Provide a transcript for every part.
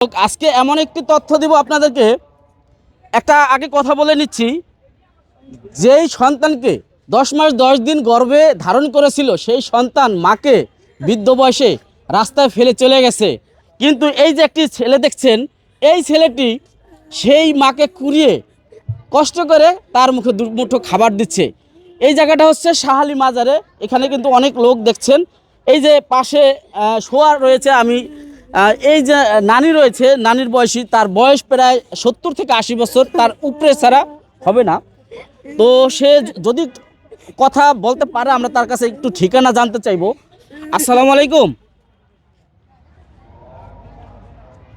আজকে এমন একটি তথ্য দিব আপনাদেরকে। একটা আগে কথা বলে নিচ্ছি। যেই সন্তানকে দশ মাস দশ দিন গর্ভে ধারণ করেছিল, সেই সন্তান মাকে বৃদ্ধ বয়সে রাস্তায় ফেলে চলে গেছে। কিন্তু এই যে একটি ছেলে দেখছেন, এই ছেলেটি সেই মাকে কুড়িয়ে কষ্ট করে তার মুখে দুমুঠো খাবার দিচ্ছে। এই জায়গাটা হচ্ছে সাহালি মাজারে। এখানে কিন্তু অনেক লোক দেখছেন। এই যে পাশে শোয়া রয়েছে আমি এই যে নানি রয়েছে নানির বয়সী তার বয়স প্রায় সত্তর থেকে আশি বছর তার উপরে ছাড়া হবে না। তো সে যদি কথা বলতে পারে আমরা তার কাছে একটু ঠিকানা জানতে চাইব। আসসালামু আলাইকুম।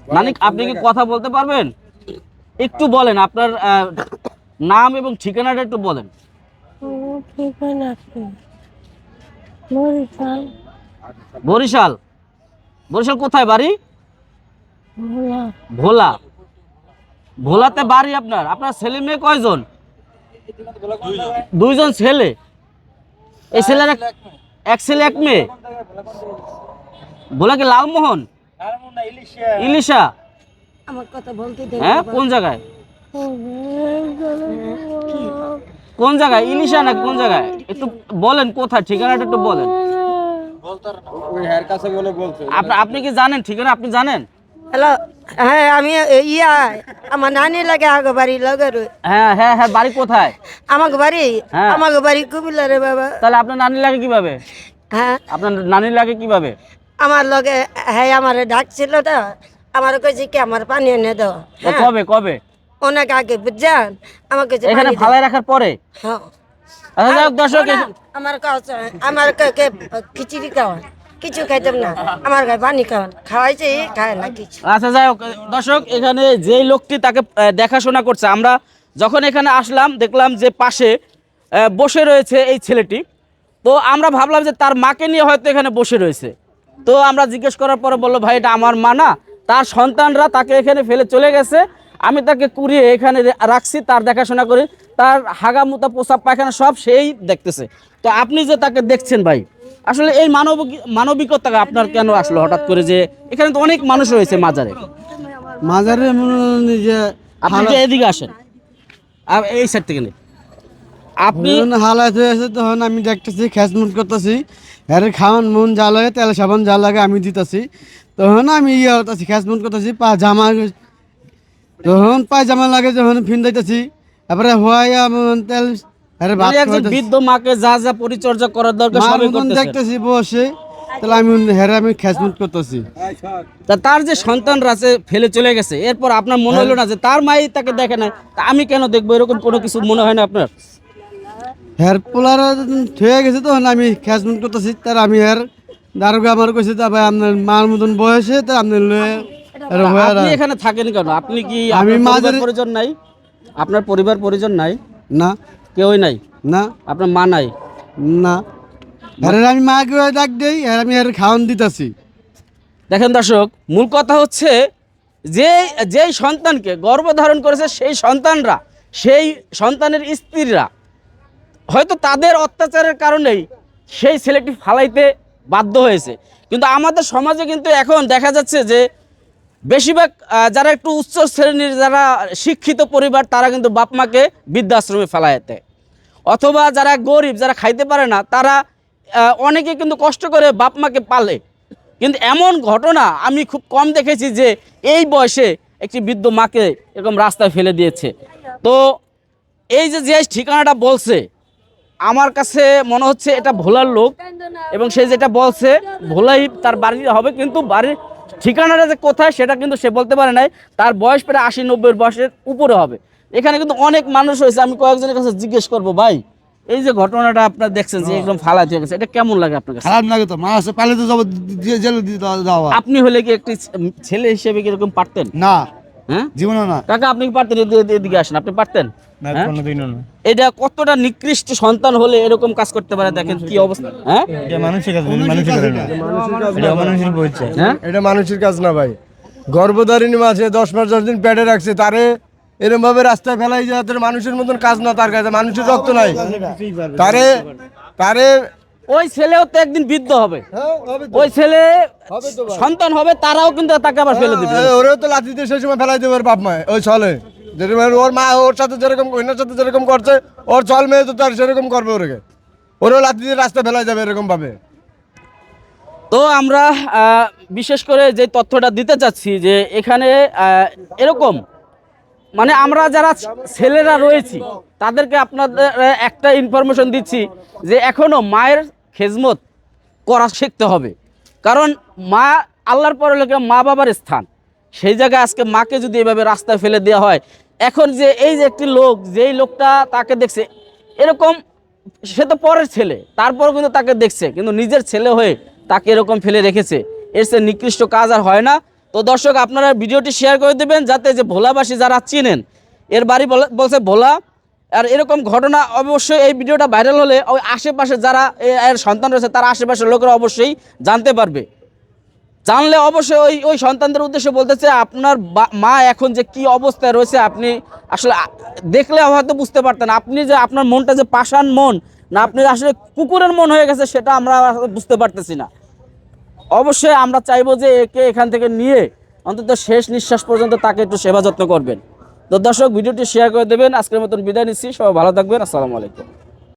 নানি আপনি কি কথা বলতে পারবেন? একটু বলেন আপনার আহ, নাম এবং ঠিকানাটা একটু বলেন। বরিশাল। বরিশাল? বরিশাল কোথায় বাড়ি? ভোলা। ভোলা। ভোলাতে বাড়ি আপনার? আপনার ছেলে মেয়ে কয়জন? দুইজন ছেলে। এই ছেলের এক- এক ছেলে এক মেয়ে? ভোলা কি লালমোহন? ইলিশা। আমার কথা বলতে হ্যাঁ কোন জায়গায়? কোন জায়গায়? ইলিশা না কোন জায়গায়? একটু বলেন কোথায়? ঠিকানাটা একটু বলেন। আপনি আপনি কি জানেন? ঠিকানা আপনি জানেন? হ্যালো হ্যাঁ আমি ইয়া আমার নানি লাগে আগে বাড়ি লাগে হ্যাঁ হ্যাঁ হ্যাঁ বাড়ি কোথায়? আমাকে বাড়ি? হ্যাঁ। আমাকে বাড়ি কুমিল্লা রে বাবা। তাহলে আপনার নানি লাগে কীভাবে? হ্যাঁ। আপনার নানি লাগে কীভাবে? আমার লগে হ্যাঁ আমার ডাকছিল তো। আমার কইছে কি আমার পানি এনে দাও। হ্যাঁ কবে কবে? অনেক আগে বুঝছেন? আমাকে এখানে। ফালাই রাখার পরে? হ্যাঁ। আচ্ছা যাই হোক, দর্শক আমার আমার কে- কে খিচুড়ি খাওয়ান কিছু খাইতাম না। আমার গায়ে পানি খাওয়ান খাওয়াইছে খায় না কিছু। আচ্ছা যাই হোক দর্শক এখানে যেই লোকটি তাকে দেখাশোনা করছে আমরা যখন এখানে আসলাম দেখলাম যে পাশে বসে রয়েছে এই ছেলেটি। তো আমরা ভাবলাম যে তার মাকে নিয়ে হয়তো এখানে বসে রয়েছে। তো আমরা জিজ্ঞেস করার পরে বলল ভাই এটা আমার মা না। তার সন্তানরা তাকে এখানে ফেলে চলে গেছে। আমি তাকে কুড়িয়ে এখানে রাখছি তার দেখাশোনা করি তার হাগামুতা প্রসাব পায়খানা সব সেই দেখতেছে। তো আপনি যে তাকে দেখছেন ভাই আসলে এই মানবিক মানবিকতা আপনার কেন আসলো হঠাৎ করে যে এখানে তো অনেক মানুষ রয়েছে মাজারে? মাজারে যে আপনি যে এদিকে আসেন এই সাইড থেকে নেই। আপনি হালাত হয়ে আছে তখন আমি দেখতেছি খেসমুট করতেছি। এর খাওয়ান মন যা লাগে তেল সাবান যা লাগে আমি দিতেছি। তখন আমি ইয়ে করতেছি খেসমুট করতেছি পা জামা তখন পায়জামা লাগে যখন ফিন দিতেছি তারপরে মন তেল মানে একজন বৃদ্ধ মাকে যা যা পরিচর্যা করার দরকার সবই মতন দেখতেছি বসে তাহলে আমি হেরে আমি খেসমুট করতেছি। তা তার যে সন্তানরা আছে ফেলে চলে গেছে। এরপর আপনার মনে হলো না যে তার মাই তাকে দেখে না তা আমি কেন দেখব? এরকম কোনো কিছু মনে হয় না আপনার? হের পোলার থয়ে গেছে তখন আমি খেসমুট করতেছি তার আমি হের দারোগা আমার কইছে তা ভাই আপনার মার মতন বয়সে তা আপনি লয়ে হয়ে আপনি এখানে থাকেন কেন? আপনি কি আমি আমি পরিজন নাই? আপনার পরিবার পরিজন নাই? না। কেউই নাই? না। আপনার মা নাই? না। আমি মাকে ডাক দেই আর আমি আর খাওয়ান দিতেছি। দেখেন দর্শক মূল কথা হচ্ছে যে যেই সন্তানকে গর্ভধারণ করেছে সেই সন্তানরা সেই সন্তানের স্ত্রীরা হয়তো তাদের অত্যাচারের কারণেই সেই ছেলেটি ফালাইতে বাধ্য হয়েছে। কিন্তু আমাদের সমাজে কিন্তু এখন দেখা যাচ্ছে যে বেশিরভাগ যারা একটু উচ্চ শ্রেণির যারা শিক্ষিত পরিবার, তারা কিন্তু বাপ মাকে বৃদ্ধাশ্রমে ফেলাইতে। অথবা যারা গরিব, যারা খাইতে পারে না, তারা অনেকে কিন্তু কষ্ট করে বাপ মাকে পালে। কিন্তু এমন ঘটনা আমি খুব কম দেখেছি যে এই বয়সে একটি বৃদ্ধ মাকে এরকম রাস্তায় ফেলে দিয়েছে। তো এই যে যে ঠিকানাটা বলছে, আমার কাছে মনে হচ্ছে এটা ভোলার লোক এবং সে যেটা বলছে ভোলাই তার বাড়ি হবে, কিন্তু বাড়ির ঠিকানাটা যে কোথায় সেটা কিন্তু সে বলতে পারে নাই। তার বয়স প্রায় আশি নব্বই বয়সের উপরে হবে। এখানে কিন্তু অনেক মানুষ হয়েছে আমি কয়েকজনের কাছে জিজ্ঞেস করব ভাই এই যে ঘটনাটা আপনার দেখছেন যে একদম ফালা হয়ে গেছে এটা কেমন লাগে আপনার কাছে? খারাপ লাগে তো মা আছে পালিয়ে তো যাব জেলে দিয়ে দেওয়া আপনি হলে কি একটি ছেলে হিসেবে কি এরকম পারতেন? না। হ্যাঁ? জীবনে না। কাকা আপনি পারতেন এদিকে- এদিকে আসেন? আপনি পারতেন? হ্যাঁ? এটা কতটা নিকৃষ্ট সন্তান হলে এরকম কাজ করতে পারে দেখেন কি অবস্থা? হ্যাঁ? এটা মানুষের কাজ মানুষের না। এটা মানুষের বলছে হ্যাঁ? এটা মানুষের কাজ না ভাই। গর্ভধারিণী মাছে দশ মাস দশ দিন পেটে রাখছে তারে এরকম ভাবে রাস্তায় ফেলাই যায় মানুষের মতন কাজ না তার কাছে মানুষের রক্ত নাই। তারে তারে ওই ছেলেও তো একদিন বৃদ্ধ হবে। হ্যাঁ। ওই ছেলে। সন্তান হবে তারাও কিন্তু তাকে আবার ফেলে দিবে। হ্যাঁ, ওরেও তো লাঠি দিয়ে সেই সময় ফেলাই দেবে ওর বাপ মায় ওই চলে যেরকম ওর মা ওর সাথে যেরকম ওইনার সাথে যেরকম করছে ওর চল মেয়ে তো তার সেরকম করবে ওরকে। ওরেও লাঠি দিয়ে রাস্তা ফেলাই যাবে এরকম ভাবে। তো আমরা বিশেষ করে যে তথ্যটা দিতে চাচ্ছি যে এখানে এরকম মানে আমরা যারা ছেলেরা রয়েছি, তাদেরকে আপনাদের একটা ইনফরমেশন দিচ্ছি যে এখনও মায়ের খেজমত করা শিখতে হবে। কারণ মা আল্লাহর পরে লোকে মা বাবার স্থান। সেই জায়গায় আজকে মাকে যদি এভাবে রাস্তায় ফেলে দেওয়া হয়, এখন যে এই যে একটি লোক, যেই লোকটা তাকে দেখছে, এরকম সে তো পরের ছেলে, তারপর কিন্তু তাকে দেখছে, কিন্তু নিজের ছেলে হয়ে তাকে এরকম ফেলে রেখেছে। এর সে নিকৃষ্ট কাজ আর হয় না। তো দর্শক, আপনারা ভিডিওটি শেয়ার করে দেবেন যাতে যে ভোলাবাসী যারা চিনেন, এর বাড়ি বলে- বলছে ভোলা। আর এরকম ঘটনা অবশ্যই এই ভিডিওটা ভাইরাল হলে ওই আশেপাশে যারা এর সন্তান রয়েছে, তার আশেপাশের লোকেরা অবশ্যই জানতে পারবে। জানলে অবশ্যই ওই ওই সন্তানদের উদ্দেশ্যে বলতেছে, আপনার মা এখন যে কি অবস্থায় রয়েছে, আপনি আসলে দেখলে হয়তো বুঝতে পারতেন। আপনি যে আপনার মনটা যে পাষাণ মন, না, আপনি আসলে কুকুরের মন হয়ে গেছে, সেটা আমরা বুঝতে পারতেছি না। অবশ্যই আমরা চাইব যে একে এখান থেকে নিয়ে অন্তত শেষ নিঃশ্বাস পর্যন্ত তাকে একটু সেবা যত্ন করবেন। তো দর্শক, ভিডিওটি শেয়ার করে দেবেন। আজকের মতন বিদায় নিচ্ছি। সবাই ভালো থাকবেন। আসসালামু আলাইকুম।